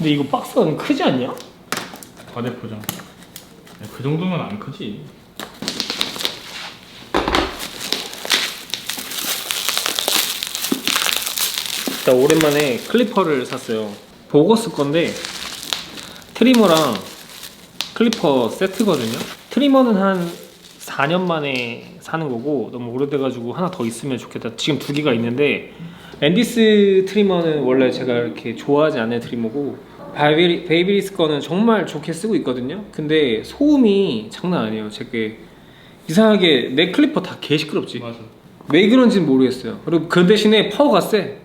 근데 이거 박스가 너무 크지 않냐? 과대 포장. 야, 그 정도면 안 크지. 자 오랜만에 클리퍼를 샀어요 보거스 건데 트리머랑 클리퍼 세트거든요 트리머는 한 4년 만에 사는 거고 너무 오래돼가지고 하나 더 있으면 좋겠다 지금 두 개가 있는데 앤디스 트리머는 원래 제가 이렇게 좋아하지 않는 트리머고 바이비리, 베이비리스 거는 정말 좋게 쓰고 있거든요 근데 소음이 장난 아니에요 제게 이상하게 내 클리퍼 다 개 시끄럽지 맞아. 왜 그런지는 모르겠어요. 그리고 그 대신에 파워가 세.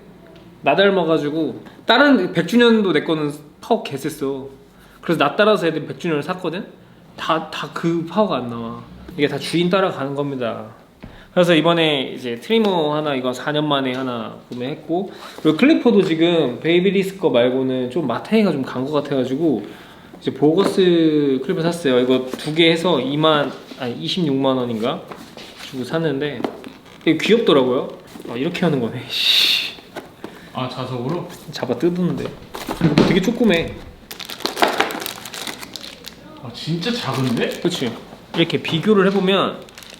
나 닮아가지고 다른 100주년도 내 거는 파워 개 셌어. 그래서 나 따라서 애들 100주년을 샀거든. 다 다 그 파워가 안 나와. 이게 다 주인 따라가는 겁니다. 그래서 이번에 이제 트리머 하나 이거 4년 만에 하나 구매했고 그리고 클리퍼도 지금 베이비리스 거 말고는 좀 마탱이가 좀 간 것 같아가지고 이제 보거스 클리퍼 샀어요. 이거 두 개 해서 2만 아니 26만 원인가 주고 샀는데 되게 귀엽더라고요. 아, 이렇게 하는 거네. 씨. 아 자석으로? 잡아 뜯었는데. 되게 조그매. 아 진짜 작은데? 그렇지. 이렇게 비교를 해보면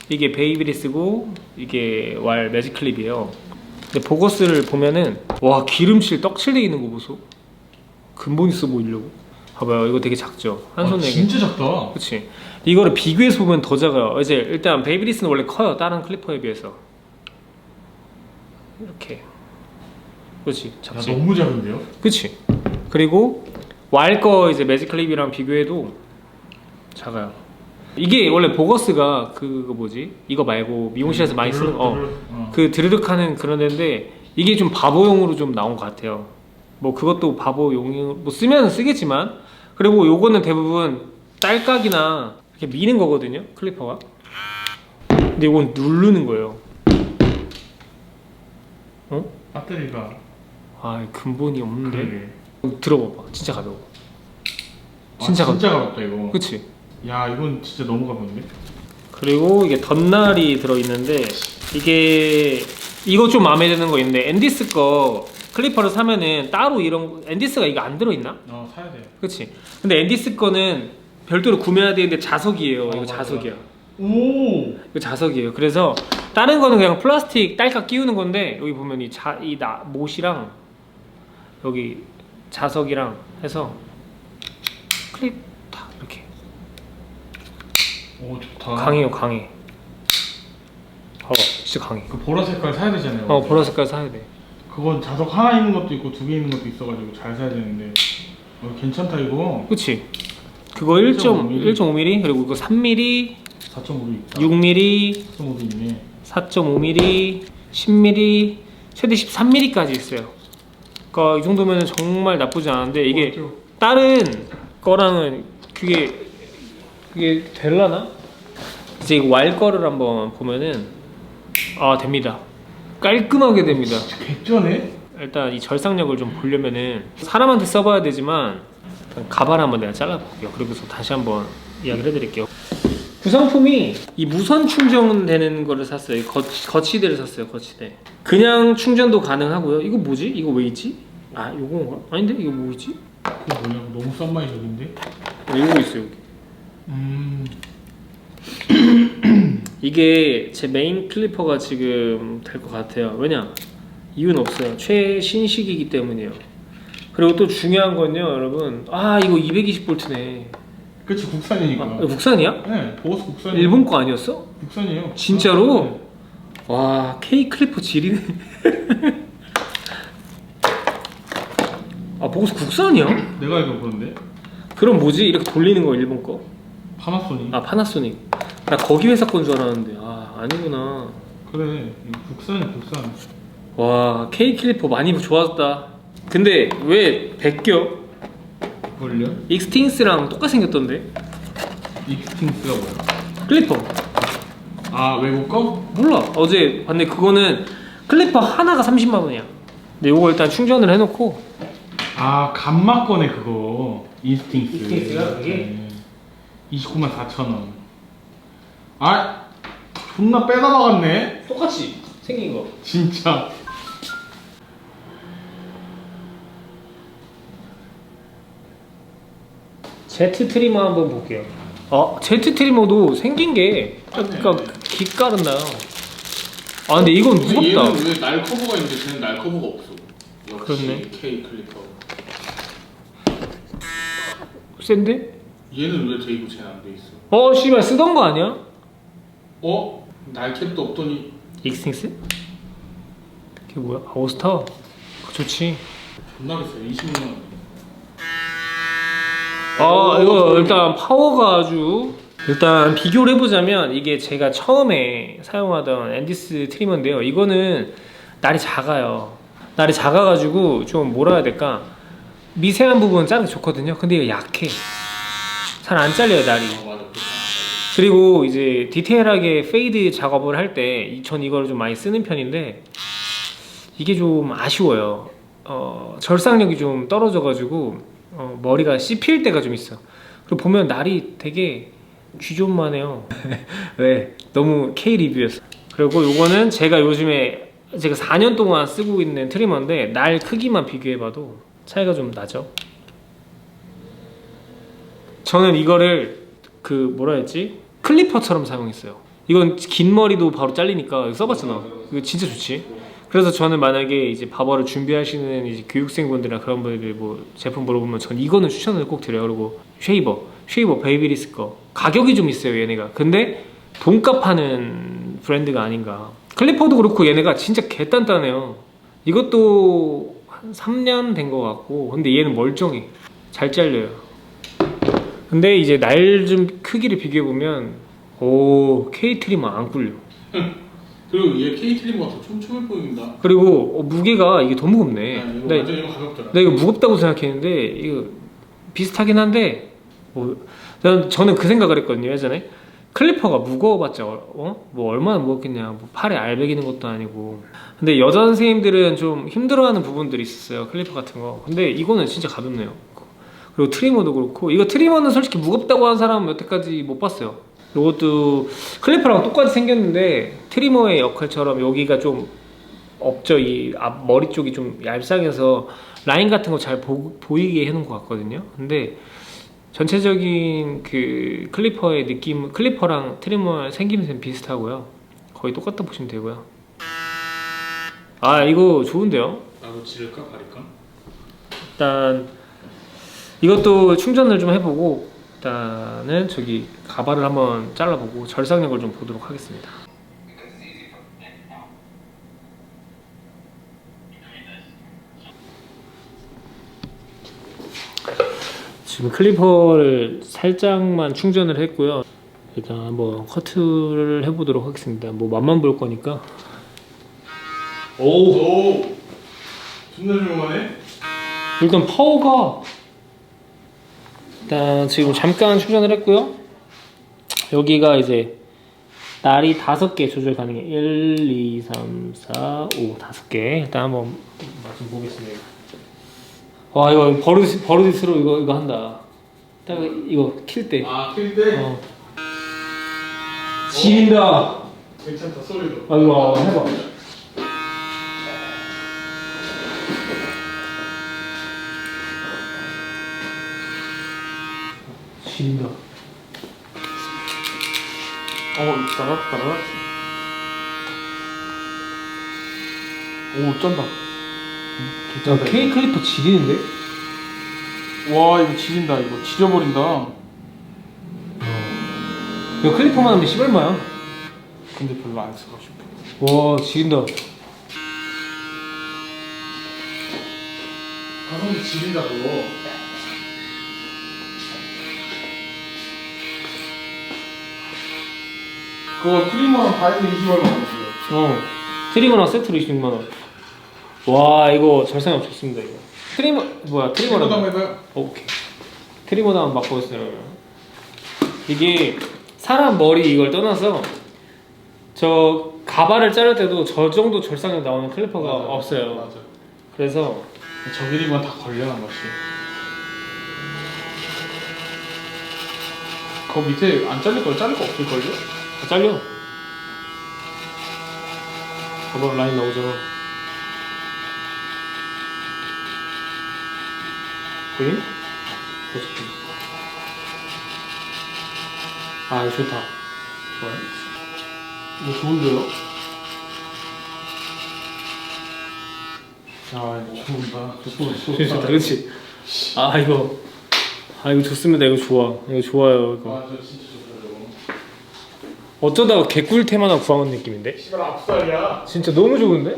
이게 베이비리스고 이게 왈 매직 클립이에요. 근데 보거스를 보면은 와 기름칠 떡칠돼 있는 거 보소. 근본 있어 보이려고. 봐봐요. 이거 되게 작죠. 한 아, 손에. 진짜 작다. 그렇지. 이거를 비교해서 보면 더 작아요. 이제 일단 베이비리스는 원래 커요. 다른 클리퍼에 비해서. 이렇게. 그렇지. 야, 작지. 너무 작은데요? 그치 그리고 왈 거 이제 매직 클립이랑 비교해도 작아요 이게 원래 보거스가 그거 뭐지 이거 말고 미용실에서 많이 쓰는 드르륵, 어, 드르륵. 어. 그 드르륵 하는 그런 데인데 이게 좀 바보용으로 좀 나온 것 같아요 뭐 그것도 바보용으로 뭐 쓰면 쓰겠지만 그리고 요거는 대부분 딸깍이나 이렇게 미는 거거든요 클리퍼가 근데 이건 누르는 거예요 어? 배터리가 아 근본이 없는데 그러게. 들어봐봐 진짜 가벼워 아, 진짜 진짜 가볍다 이거. 그치 야 이건 진짜 너무 가벼운데? 그리고 이게 덧날이 들어있는데 이게 이거 좀 마음에 드는 거 있는데 앤디스 거 클리퍼를 사면은 따로 이런 거- 앤디스가 이거 안 들어있나? 어 사야 돼. 그치 근데 앤디스 거는 별도로 구매해야 되는데 자석이에요 어, 이거 맞아, 자석이야 오. 이거 자석이에요 그래서 다른 거는 그냥 플라스틱 딸깍 끼우는 건데 여기 보면 이 자 이 나 못이랑 여기 자석이랑 해서 클립 오 좋다. 강해요 강해 봐봐 진짜 강해 그 보라 색깔 사야 되잖아요. 어 보라 색깔 사야 돼 그건 자석 하나 있는 것도 있고 두 개 있는 것도 있어가지고 잘 사야 되는데. 어, 괜찮다 이거. 그치 그거 1.5 1.5mm. 1.5mm 그리고 이거 3mm 4.5도 있다. 6mm 4.5도 있네. 4.5mm 10mm 최대 13mm까지 있어요 그러니까 이 정도면 정말 나쁘지 않은데 이게 맞죠? 다른 거랑은 그게 그게 될라나? 이제 이거 왈 거를 한번 보면은 아 됩니다 깔끔하게 됩니다 진짜 개쩌네. 일단 이 절삭력을 좀 보려면은 사람한테 써봐야 되지만 가발 한번 내가 잘라볼게요 그리고서 다시 한번 이야기를 해드릴게요 구성품이 이 무선 충전되는 거를 샀어요 이 거, 거치대를 샀어요 거치대 그냥 충전도 가능하고요 이거 뭐지? 이거 왜 있지? 아 요건가? 아닌데 이거 뭐지? 그거 뭐냐? 너무 썸마이적인데. 이거 있어요 여기 음. 이게 제 메인 클리퍼가 지금 될 것 같아요. 왜냐? 이유는 없어요. 최신식이기 때문이에요. 그리고 또 중요한 건요, 여러분. 아, 이거 220볼트네. 그치 국산이니까. 아, 국산이야? 네, 보고서 국산. 일본 거 아니었어? 국산이에요. 진짜로? 와, K 클리퍼 질이네. 아, 보고서 국산이야? 내가 알기로 그런데. 그럼 뭐지? 이렇게 돌리는 거 일본 거? 파나소닉. 아, 파나소닉. 나 거기 회사 건 줄 알았는데. 아, 아니구나. 그래. 이거 국산이 국산. 와 K 클리퍼 많이 좋아졌다. 근데 왜 베껴? 걸려? 익스팅스랑 똑같이 생겼던데? 익스팅스가 뭐야? 클리퍼 아 외국 거? 몰라 어제 봤는데 그거는 클리퍼 하나가 30만 원이야. 근데 요거 일단 충전을 해놓고 아 감마 거네 그거. 인스팅스. 인스팅스가 그게? 네. 29만 4천 원. 아 존나 빼다 박았네. 똑같이 생긴 거. 진짜. 제트 트리머 한번 볼게요. 어, 제트 트리머도 생긴 게 맞네. 그러니까 기깔은 나요. 아 근데 이건 근데 무겁다. 얘는 왜 날 커버가 있는데 쟤는 날 커버가 없어. 역시 그렇네. K 클리퍼. 센데? 얘는 왜돼 있고 쟤는 안돼 있어? 어 씨발 쓰던 거 아니야? 어? 날캡도 없더니 익스팅스? 그게 뭐야? 아, 오스타? 좋지. 존나 비싸. 20만 원. 아 이거 일단 파워가 아주 일단 비교를 해보자면 이게 제가 처음에 사용하던 앤디스 트리머인데요 이거는 날이 작아요 날이 작아가지고 좀 뭐라 해야 될까 미세한 부분은 자르기 좋거든요 근데 이거 약해 잘 안 잘려요 날이 어. 그리고 이제 디테일하게 페이드 작업을 할 때 전 이거를 좀 많이 쓰는 편인데 이게 좀 아쉬워요. 어, 절삭력이 좀 떨어져가지고 어, 머리가 씹힐 때가 좀 있어. 그리고 보면 날이 되게 쥐존만해요. 왜? 너무 K 리뷰였어. 그리고 요거는 제가 요즘에 제가 4년 동안 쓰고 있는 트리머인데 날 크기만 비교해봐도 차이가 좀 나죠. 저는 이거를 그 뭐라 했지 클리퍼처럼 사용했어요. 이건 긴 머리도 바로 잘리니까 써봤잖아. 이거 진짜 좋지. 그래서 저는 만약에 이제 바버를 준비하시는 이제 교육생분들이나 그런 분들이 뭐 제품 물어보면 전 이거는 추천을 꼭 드려요. 그리고 쉐이버, 쉐이버 베이비리스 거 가격이 좀 있어요 얘네가. 근데 돈값 하는 브랜드가 아닌가. 클리퍼도 그렇고 얘네가 진짜 개단단해요. 이것도 한 3년 된 것 같고 근데 얘는 멀쩡해. 잘 잘려요. 근데 이제 날 좀 크기를 비교해 보면 오 K 트리머 안 꿀려. 그리고 얘 K 트리머가 더 촘촘해 보인다. 그리고 어, 무게가 이게 더 무겁네. 아, 이거 나, 완전 이거 가볍더라. 나 이거 무겁다고 생각했는데 이거 비슷하긴 한데 뭐, 난 저는 그 생각을 했거든요 예전에 클리퍼가 무거워봤자 어? 뭐 얼마나 무겁겠냐 뭐 팔에 알배기는 것도 아니고 근데 여자 선생님들은 좀 힘들어하는 부분들이 있었어요 클리퍼 같은 거 근데 이거는 진짜 가볍네요 그리고 트리머도 그렇고 이거 트리머는 솔직히 무겁다고 하는 사람은 여태까지 못 봤어요. 이것도 클리퍼랑 똑같이 생겼는데 트리머의 역할처럼 여기가 좀 없죠 이 앞 머리 쪽이 좀 얄쌍해서 라인 같은 거 잘 보이게 해놓은 것 같거든요. 근데 전체적인 그 클리퍼의 느낌 클리퍼랑 트리머 생김새는 비슷하고요. 거의 똑같다 보시면 되고요. 아 이거 좋은데요? 나도 지를까? 가릴까? 일단 이것도 충전을 좀 해보고 일단은 저기 가발을 한번 잘라보고 절삭력을 좀 보도록 하겠습니다 지금 클리퍼를 살짝만 충전을 했고요 일단 한번 커트를 해보도록 하겠습니다 뭐 맛만 볼 거니까 오. 오. 존나 조용하네. 일단 파워가 일단 지금 잠깐 충전을 했고요. 여기가 이제 날이 다섯 개 조절 가능해. 1, 2, 3, 4, 5 다섯 개. 일단 한번 맛좀 보겠습니다. 와 이거 버릇 버릇으로 이거 이거 한다. 딱 이거 킬 때. 아 킬 때. 어. 지린다. 괜찮다 소리도. 아 이거 해봐. 지린다. 어 따라 따라. 오 쩐다. 야 K 클리퍼 지리는데? 와 이거 지린다 이거 지져버린다. 이거 클리퍼만 하면 씨발마야. 근데 별로 안 쓰고 싶어. 와 지린다. 가성비 지린다 그 그거 트리머랑 다 했는데 20얼마 안 줘요. 어. 트리머랑 세트로 26만 원. 와 이거 절상이 좋습니다 이거. 트리머 뭐야 트리머랑. 트리머도 한번 해봐요. 오케이. 트리머도 한번 맛보겠어요. 이게 사람 머리 이걸 떠나서 저 가발을 자를 때도 저 정도 절상력 나오는 클리퍼가 맞아, 없어요. 맞아. 그래서 저기리만 다 걸려 한 것이. 그 밑에 안 잘릴 걸 자를 거 없을 걸요? 다 잘려. 가발 라인 나오죠. 보임? 어차피. 아 좋다. 좋아요. 이거 좋은데요? 아 이거 좋은다 좋다 좋다, 그렇지. 아 이거 아 이거 좋습니다. 이거 좋아. 이거 좋아요. 이거 아 저 진짜 좋다 저거 어쩌다가 개꿀템 하나 구한 느낌인데? 시발 앞살이야. 진짜 너무 좋은데?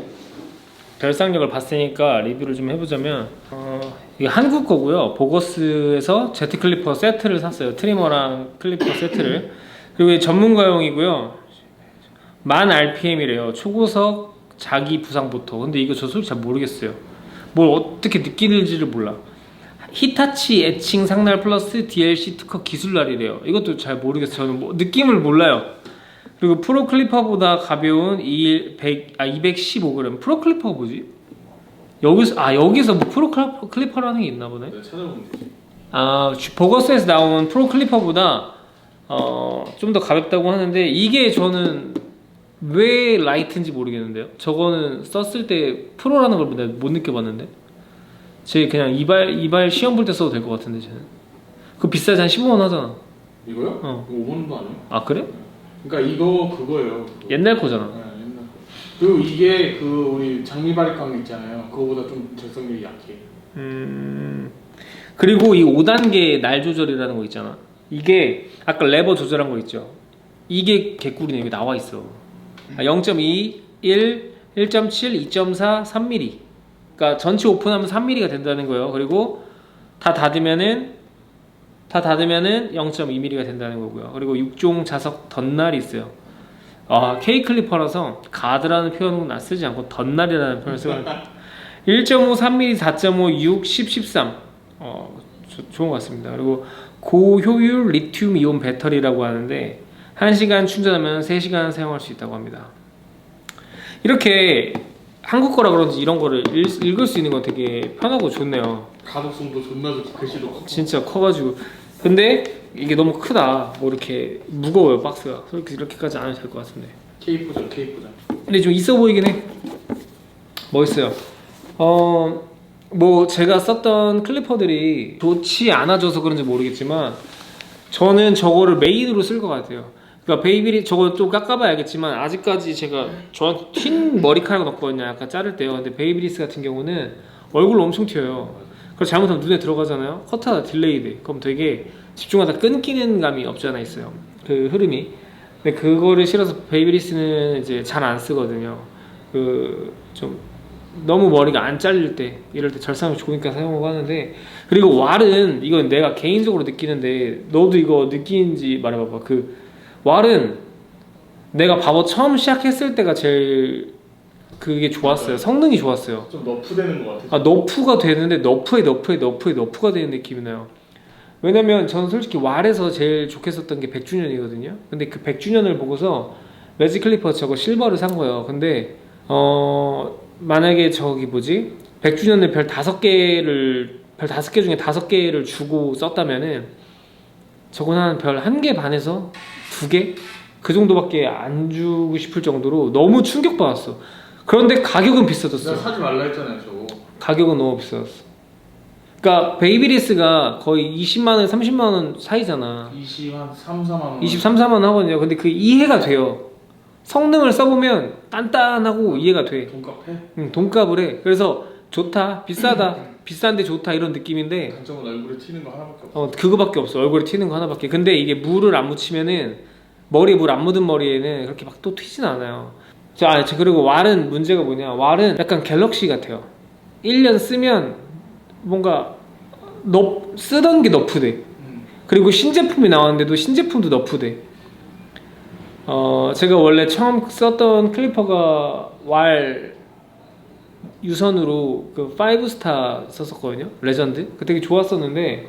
별상력을 봤으니까 리뷰를 좀 해보자면 어, 이게 한국 거고요. 보거스에서 제트 클리퍼 세트를 샀어요. 트리머랑 클리퍼 세트를. 그리고 이게 전문가용이고요. 만 RPM이래요. 초고속 자기 부상부터. 근데 이거 저 솔직히 잘 모르겠어요. 뭘 어떻게 느끼는지를 몰라. 히타치 애칭 상날 플러스 DLC 특허 기술날이래요. 이것도 잘 모르겠어요. 저는 뭐 느낌을 몰라요 그리고 프로 클리퍼보다 가벼운 2 100, 아 215g. 프로 클리퍼가 뭐지? 여기서 아 여기서 뭐 프로 클리퍼, 클리퍼라는 게 있나 보네. 내가 찾아보면 되지 아 주- 버거스에서 나온 프로 클리퍼보다 어 좀 더 가볍다고 하는데 이게 저는 왜 라이트인지 모르겠는데요. 저거는 썼을 때 프로라는 걸 내가 못 느껴봤는데. 제 그냥 이발 이발 시험 볼 때 써도 될 것 같은데 쟤는. 그 비싸지 한 15원 하잖아. 이거요? 어. 이거 5원도 아니에요? 아 그래? 그러니까 이거 그거예요 그거. 옛날 거잖아. 네, 옛날 거. 그리고 이게 그 우리 장미바리깡 있잖아요 그거보다 좀 절성력이 약해 음 그리고 이 5단계 날 조절이라는 거 있잖아. 이게 아까 레버 조절한 거 있죠. 이게 개꿀이네 여기 나와 있어. 아, 0.2, 1, 1.7, 2.4, 3mm. 그러니까 전체 오픈하면 3mm가 된다는 거예요. 그리고 다 닫으면은 다 닫으면은 0.2mm가 된다는 거고요. 그리고 6종 자석 덧날이 있어요. 아 K 클리퍼라서 가드라는 표현은 나 쓰지 않고 덧날이라는 표현을 쓰고 1.5, 3mm, 4.5, 6, 10, 13. 어, 조- 좋은 것 같습니다. 그리고 고효율 리튬 이온 배터리라고 하는데 1시간 충전하면 3시간 사용할 수 있다고 합니다. 이렇게 한국 거라 그런지 이런 거를 읽, 읽을 수 있는 건 되게 편하고 좋네요. 가독성도 존나 좋고 글씨도 커 진짜 커가지고. 근데 이게 너무 크다. 뭐 이렇게 무거워요, 박스가. 그렇게 이렇게까지 안 해도 될 것 같은데. K4전 K4전 근데 좀 있어 보이긴 해. 멋있어요. 어, 뭐 제가 썼던 클리퍼들이 좋지 않아져서 그런지 모르겠지만 저는 저거를 메인으로 쓸 것 같아요. 그러니까 베이비리 저거 좀 깎아봐야겠지만 아직까지 제가 저한테 흰 머리카락 넣었거든요. 약간 자를 때요. 근데 베이비리스 같은 경우는 얼굴 엄청 튀어요. 그래서 잘못하면 눈에 들어가잖아요. 커트하다 딜레이드. 그럼 되게 집중하다 끊기는 감이 없지 않아 있어요. 그 흐름이. 근데 그거를 실어서 베이비리스는 이제 잘 안 쓰거든요. 그 좀 너무 머리가 안 잘릴 때 이럴 때 절상이 좋으니까 사용하고 하는데 그리고 왈은 이건 내가 개인적으로 느끼는데 너도 이거 느끼는지 말해봐봐. 그 왈은 내가 바보 처음 시작했을 때가 제일 그게 좋았어요. 성능이 좋았어요. 좀 너프되는 것 같아 아 너프가 되는데 너프에 너프에 너프에 너프가 되는 느낌이 나요. 왜냐면 저는 솔직히 왈에서 제일 좋게 썼던 게 100주년이거든요. 근데 그 100주년을 보고서 매직 클리퍼 저거 실버를 산 거예요. 근데 어 만약에 저기 뭐지 100주년을 별 다섯 개를 별 다섯 개 중에 다섯 개를 주고 썼다면은 저건 한 별 한 개 반에서 두 개? 그 정도밖에 안 주고 싶을 정도로 너무 충격받았어. 그런데 가격은 비싸졌어. 내가 사지 말라 했잖아요 저거 가격은 너무 비쌌어. 그러니까 베이비리스가 거의 20만 원, 30만 원 사이잖아. 20, 한 3, 4만 원 23, 4만 원 하거든요. 근데 그 이해가 돼요. 성능을 써보면 단단하고 이해가 돼. 돈값 해? 응, 돈값을 해. 그래서 좋다, 비싸다, 비싼데 좋다 이런 느낌인데 단점은 얼굴에 튀는 거 하나밖에 없어 어 그거밖에 없어. 얼굴에 튀는 거 하나밖에. 근데 이게 물을 안 묻히면은 머리에 물 안 묻은 머리에는 그렇게 막 또 튀진 않아요. 자, 그리고 왈은 문제가 뭐냐? 왈은 약간 갤럭시 같아요. 1년 쓰면 뭔가 너 쓰던 게 너프돼. 음. 그리고 신제품이 나왔는데도 신제품도 너프돼. 어, 제가 원래 처음 썼던 클리퍼가 왈 유선으로 그 5스타 썼었거든요. 레전드. 그 되게 좋았었는데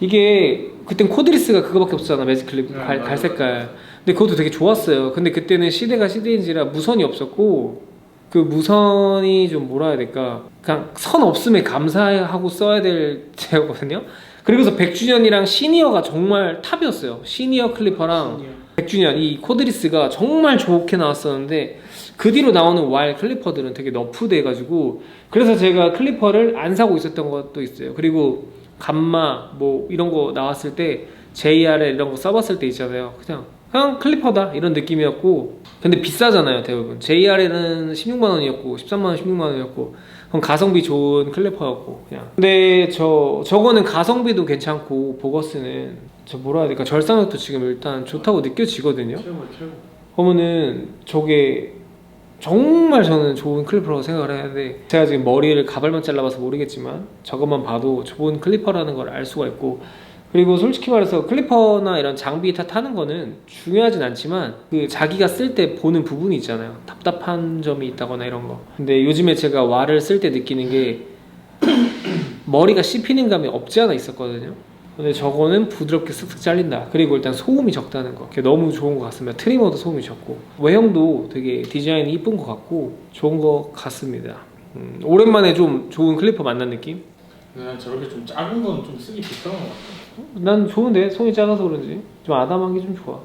이게 그땐 코드리스가 그거밖에 없었잖아. 매직 클립 네, 갈, 갈 색깔. 근데 그것도 되게 좋았어요. 근데 그때는 시대가 시대인지라 무선이 없었고 그 무선이 좀 뭐라 해야 될까? 그냥 선 없음에 감사하고 써야 될 제거든요. 그리고서 100주년이랑 시니어가 정말 탑이었어요. 시니어 클리퍼랑 100주년 이 코드리스가 정말 좋게 나왔었는데 그 뒤로 나오는 왈 클리퍼들은 되게 너프돼 가지고 그래서 제가 클리퍼를 안 사고 있었던 것도 있어요. 그리고 감마 뭐 이런 거 나왔을 때 JRL 이런 거 써봤을 때 있잖아요. 그냥 그냥 클리퍼다 이런 느낌이었고 근데 비싸잖아요 대부분. JRL은 16만 원이었고 13만 원, 16만 원이었고 그럼 가성비 좋은 클리퍼였고 그냥. 근데 저 저거는 가성비도 괜찮고 보거스는 저 뭐라 해야 될까 절상력도 지금 일단 좋다고 느껴지거든요. 최고 최고. 그러면은 저게 정말 저는 좋은 클리퍼라고 생각을 하는데 제가 지금 머리를 가발만 잘라봐서 모르겠지만 저것만 봐도 좋은 클리퍼라는 걸 알 수가 있고 그리고 솔직히 말해서 클리퍼나 이런 장비 탓하는 거는 중요하진 않지만 그 자기가 쓸 때 보는 부분이 있잖아요 답답한 점이 있다거나 이런 거 근데 요즘에 제가 와를 쓸 때 느끼는 게 머리가 씹히는 감이 없지 않아 있었거든요 근데 저거는 부드럽게 쓱쓱 잘린다. 그리고 일단 소음이 적다는 거. 그게 너무 좋은 것 같습니다. 트리머도 소음이 적고 외형도 되게 디자인이 이쁜 것 같고 좋은 것 같습니다. 음, 오랜만에 좀 좋은 클리퍼 만난 느낌? 난 저렇게 좀 작은 건 좀 쓰기 불편한 것 같아. 난 좋은데 손이 작아서 그런지 좀 아담한 게 좀 좋아.